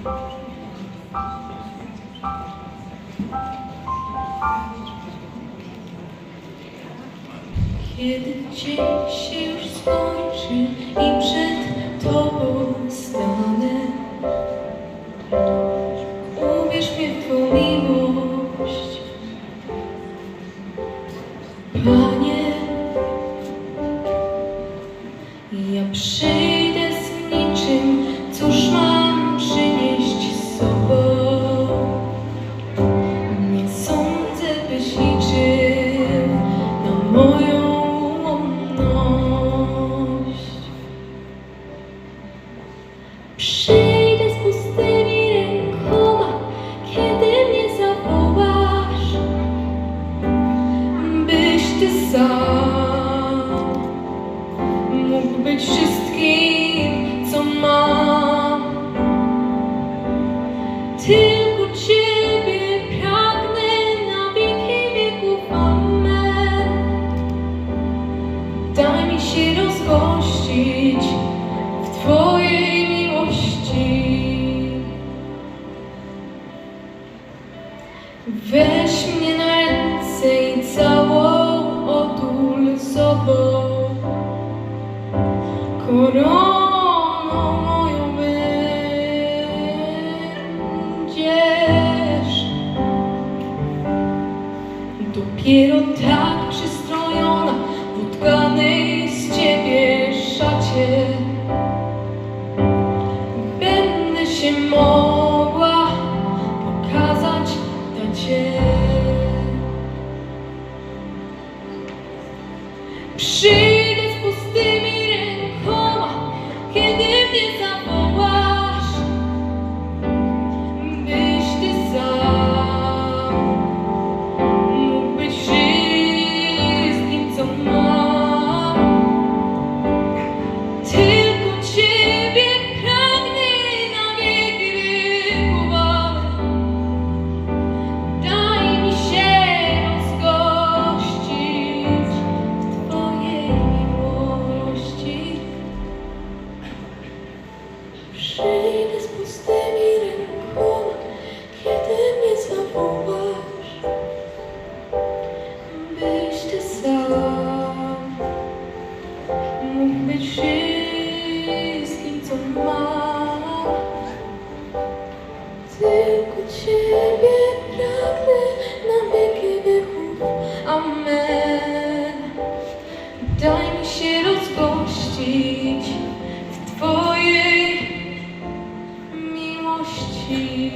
Kiedy dzień się już skończy i przed Tobą stanę, ubierz mnie w Twą miłość, Panie. Ja przyjdę ty sam mógł być wszystkim, co mam. Tylko Ciebie pragnę na wieki wieków. Amen. Daj mi się rozgościć w Twojej miłości. Weź mnie na Będziesz. Dopiero tak przystrojona w utkanej z ciebie szacie będę się mogła Daj mi się rozgościć w Twojej miłości.